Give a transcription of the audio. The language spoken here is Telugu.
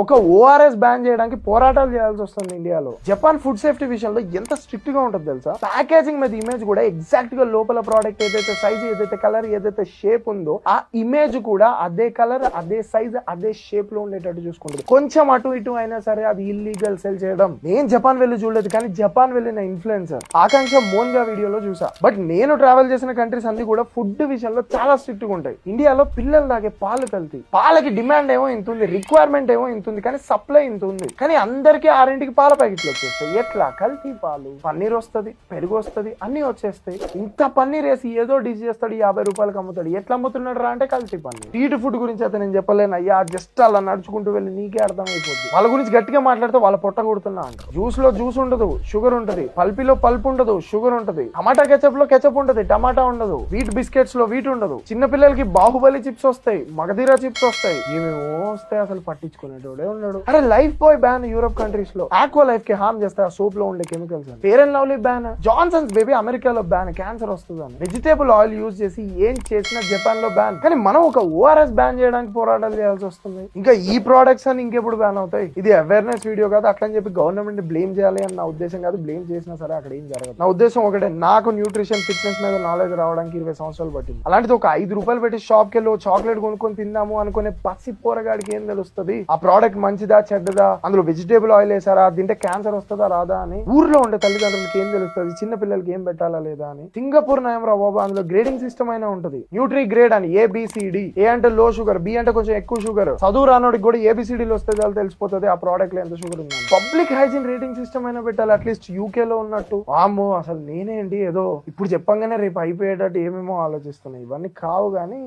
ఒక ఓఆర్ఎస్ బ్యాన్ చేయడానికి పోరాటాలు చేయాల్సి వస్తుంది ఇండియాలో. జపాన్ ఫుడ్ సేఫ్టీ విషయంలో ఎంత స్ట్రిక్ట్గా ఉంటుంది తెలుసా? ప్యాకేజింగ్ మీద ఇమేజ్ కూడా ఎగ్జాక్ట్గా లోపల ప్రోడక్ట్ ఏదైతే సైజ్ ఏదైతే కలర్ ఏదైతే షేప్ ఉందో ఆ ఇమేజ్ కూడా అదే కలర్ అదే సైజ్ అదే షేప్లో ఉండేటట్టు చూసుకుంటుంది. కొంచెం అటు ఇటు అయినా సరే అది ఇల్లీగల్ సెల్ చేయడం. నేను జపాన్ వెళ్ళి చూడలేదు కానీ జపాన్ వెళ్ళిన ఇన్ఫ్లుయెన్సర్ ఆకాంక్ష మోన్గా వీడియోలో చూసా. బట్ నేను ట్రావెల్ చేసిన కంట్రీస్ అన్ని కూడా ఫుడ్ విషయంలో చాలా స్ట్రిక్ట్గా ఉంటాయి. ఇండియాలో పిల్లలు తాగే పాలు కల్తీ. పాలకి డిమాండ్ ఏమో ఇంత ఉంది రిక్వైర్మెంట్ ఏమో ఇంత ఉంది కానీ సప్లై ఇంత ఉంది. కానీ అందరికీ ఆరింటికి పాల ప్యాకెట్లు వచ్చేస్తాయి. ఎట్లా? కల్తీ పాలు. పన్నీర్ వస్తది పెరుగు వస్తుంది అన్ని వచ్చేస్తాయి. ఇంత పన్నీర్ వేసి ఏదో డిజ్ చేస్తాడు యాభై రూపాయలకి అమ్ముతాడు. ఎట్లా అమ్ముతున్నాడు రా అంటే కల్తీ పన్నీర్. స్ట్రీట్ ఫుడ్ గురించి అయితే నేను చెప్పలేను. అయ్యా జస్ట్ అలా నడుచుకుంటూ వెళ్ళి నీకే అర్థమైపోద్ది. వాళ్ళ గురించి గట్టిగా మాట్లాడితే వాళ్ళ పొట్ట కొడుతున్నా అంట. జ్యూస్లో జ్యూస్ ఉండదు షుగర్ ఉంటది. పల్పిలో పల్ప్ ఉండదు షుగర్ ఉంటది. టమాటా కెచప్లో కెచప్ ఉంటది టమాటా ఉండదు. వీట్ బిస్కెట్స్లో వీట్ ఉండదు. చిన్న పిల్లలకి బాహుబలి చిప్స్ వస్తాయి మగధీరా చిప్స్ వస్తాయి. ఏమేమో వస్తాయి అసలు పట్టించుకునేటోడే ఉన్నాడు అరే లైఫ్ బాయ్ బ్యాన్ యూరోప్ కంట్రీస్లో. ఆక్వా లైఫ్కి హార్మ్ చేస్తాయి సోప్లో ఉండే chemicals Fair and Lovely ban Johnson's baby అమెరికాలో బ్యాన్ క్యాన్సర్ వస్తుందని. వెజిటేబుల్ ఆయిల్ యూజ్ చేసి ఏం చేసినా జపాన్లో బ్యాన్ కానీ మనం ఒక ఓఆర్ఎస్ బ్యాన్ చేయడానికి పోరాటాలు చేయాల్సి వస్తుంది. ఇంకా ఈ ప్రోడక్ట్స్ అని ఇంకెప్పుడు బ్యాన్ అవుతాయి? ఇది అవేర్నెస్ వీడియో కాదు. అట్లని అని చెప్పి గవర్నమెంట్ బ్లేమ్ చేయాలి అని నా ఉద్దేశం కాదు. బ్లేమ్ చేసినా సరే అక్కడ ఏం జరగదు. నా ఉద్దేశం ఒకటే. నాకు న్యూట్రిషన్ ఫిట్నెస్ మీద నాలెడ్జ్ రావడానికి ఇరవై సంవత్సరాలు పట్టింది. అలాంటిది ఒక ఐదు రూపాయలు పెట్టి షాప్ వెళ్ళి చాక్లెట్ కొనుక్కొని తిందాము అనుకునే పసి పోరగాడికి ఏం తెలుస్తుంది? ఆ ప్రోడక్ట్ మంచిదా చెడ్డదా? అందులో వెజిటేబుల్ ఆయిల్ వేసారా తింటే క్యాన్సర్ వస్తుందా రాదా అని? ఊర్లో ఉండే తల్లిదండ్రులకి ఏం తెలుస్తుంది? చిన్న పిల్లలకి ఏం పెట్టాలా లేదా అని? సింగపూర్ నయం రా అందులో గ్రేడింగ్ సిస్టమ్ అయినా ఉంటుంది. న్యూట్రీ గ్రేడ్ అని A B C D A అంటే లో షుగర్ బి అంటే కొంచెం ఎక్కువ షుగర్ చదువు రానోడికి కూడా ఏబిసిడీలు వస్తే చాలు తెలిసిపోతుంది ఆ ప్రోడక్ట్లో ఎంత షుగర్ ఉంది పబ్లిక్ హైజీన్ రేటింగ్ సిస్టమ్ అయినా పెట్టాలి అట్లీస్ట్ యూకే లో ఉన్నట్టు. వామ్మో అసలు నేనేంటి ఏదో ఇప్పుడు చెప్పంగానే రేపు అయిపోయేటట్టు ఏమేమో ఆలోచిస్తున్నాయి ఇవన్నీ కావు కానీ